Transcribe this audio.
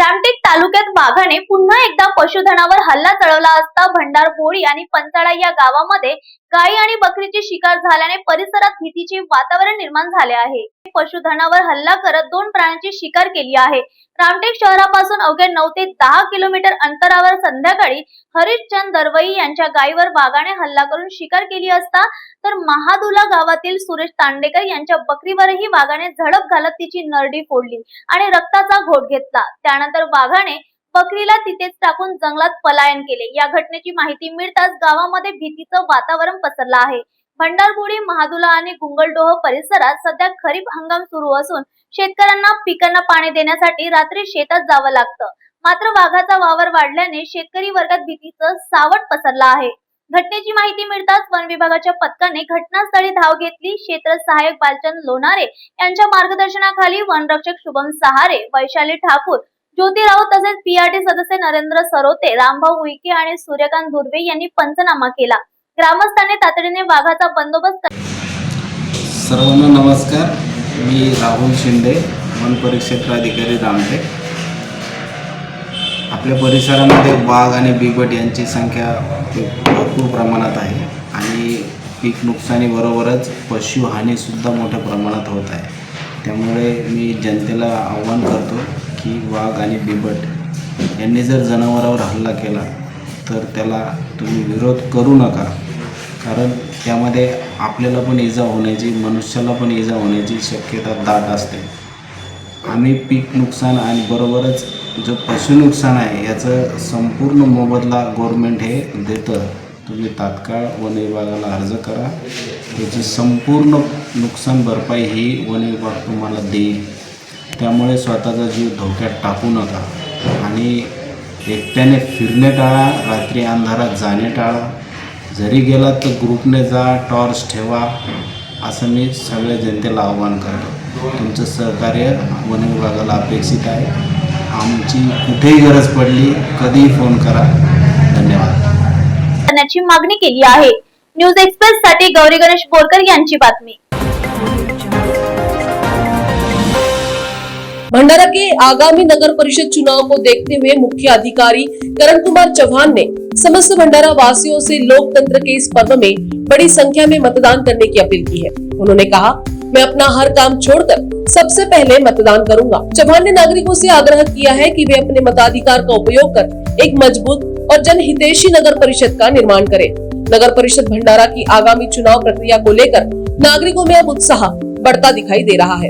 रामटेक तालुक्यात वाघाने पुन्हा एकदा पशुधनावर हल्ला चढवला असता भंडारपोळी आणि पंचाळा या गावामध्ये गायी आणि बकरीची शिकार झाल्याने परिसरात भीतीचे वातावरण निर्माण झाले आहे. पशुधनावर हल्ला करत दोन प्राण्यांची शिकार केली आहे. रामटेक शहरापासून अवघ्या नऊ ते दहा किलोमीटर अंतरावर संध्याकाळी हरिश्चंद दरवई यांच्या गायीवर वाघाने हल्ला करून शिकार केली असता तर महादुला गावातील सुरेश तांडेकर यांच्या बकरीवरही वाघाने झडप घालत तिची नरडी फोडली आणि रक्ताचा घोट घेतला. त्यानंतर वाघाने बकरीला तिथेच टाकून जंगलात पलायन केले. या घटनेची माहिती मिळताच गावामध्ये भीतीचं वातावरण पसरलं आहे. भंडारपुरी महादुला आणि गुंगलडोह परिसरात सध्या खरीप हंगाम सुरू असून शेतकऱ्यांना पिकांना पाणी देण्यासाठी रात्री शेतात जावं लागतं. मात्र वाघाचा वावर वाढल्याने शेतकरी वर्गात भीतीचं सावट पसरलं आहे. घटनेची माहिती मिळताच वन विभागाच्या पथकाने घटनास्थळी धाव घेतली. क्षेत्र सहाय्यक बालचंद लोणारे यांच्या मार्गदर्शनाखाली वनरक्षक शुभम सहारे वैशाली ठाकूर ज्योती राऊत तसेच पीआरटी सदस्य नरेंद्र सरोते रामभाऊ उईके आणि सूर्यकांत दुर्वे यांनी पंचनामा केला. ग्रामस्थांनी तातडीने वाघाचा बंदोबस्त सर्वांना नमस्कार. मी राहुल शिंदे वन परिक्षेत्र अधिकारी रामटेक आपल्या परिसरामध्ये वाघ आणि बिबट यांची संख्या भरपूर प्रमाणात आहे. आणि पीक नुकसानीबरोबरच पशुहानीसुद्धा मोठ्या प्रमाणात होत आहे. त्यामुळे मी जनतेला आव्हान करतो की वाघ आणि बिबट यांनी जर जनावरावर हल्ला केला तर त्याला तुम्ही विरोध करू नका. कारण त्यामध्ये आपल्याला पण इजा होण्याची मनुष्याला पण इजा होण्याची शक्यता दाट असते. आम्ही पीक नुकसान आणि बरोबरच जो पशु नुकसान आहे याचं संपूर्ण मोबदला गव्हर्मेंट हे देतं. तुम्ही तात्काळ वन विभागाला अर्ज करा. त्याची संपूर्ण नुकसान भरपाई ही वन विभाग तुम्हाला देईल. त्यामुळे स्वतःचा जीव धोक्यात टाकू नका. आणि एकट्याने फिरणे टाळा रात्री अंधारात जाणे टाळा. जरी गेलात तर ग्रुपने जा टॉर्च ठेवा असं मी सगळ्या जनतेला आव्हान करतो. तुमचं सहकार्य वन विभागाला अपेक्षित आहे. आमची कुठेही गरज पडली कधीही फ़ोन करा. धन्यवाद. करण्याची मागणी केली आहे. न्यूज़ एक्सप्रेस साठी गौरी गणेश बोरकर यांची बातमी. भंडारा के आगामी नगर परिषद चुनाव को देखते हुए मुख्य अधिकारी करण कुमार चौहान ने समस्त भंडारा वासियों से लोकतंत्र के इस पर्व में बड़ी संख्या में मतदान करने की अपील की है। उन्होंने कहा मैं अपना हर काम छोड़कर सबसे पहले मतदान करूँगा। चौहान ने नागरिकों से आग्रह किया है कि वे अपने मताधिकार का उपयोग कर एक मज़बूत और जनहितेशी नगर परिषद का निर्माण करें। नगर परिषद भंडारा की आगामी चुनाव प्रक्रिया को लेकर नागरिकों में अब उत्साह बढ़ता दिखाई दे रहा है।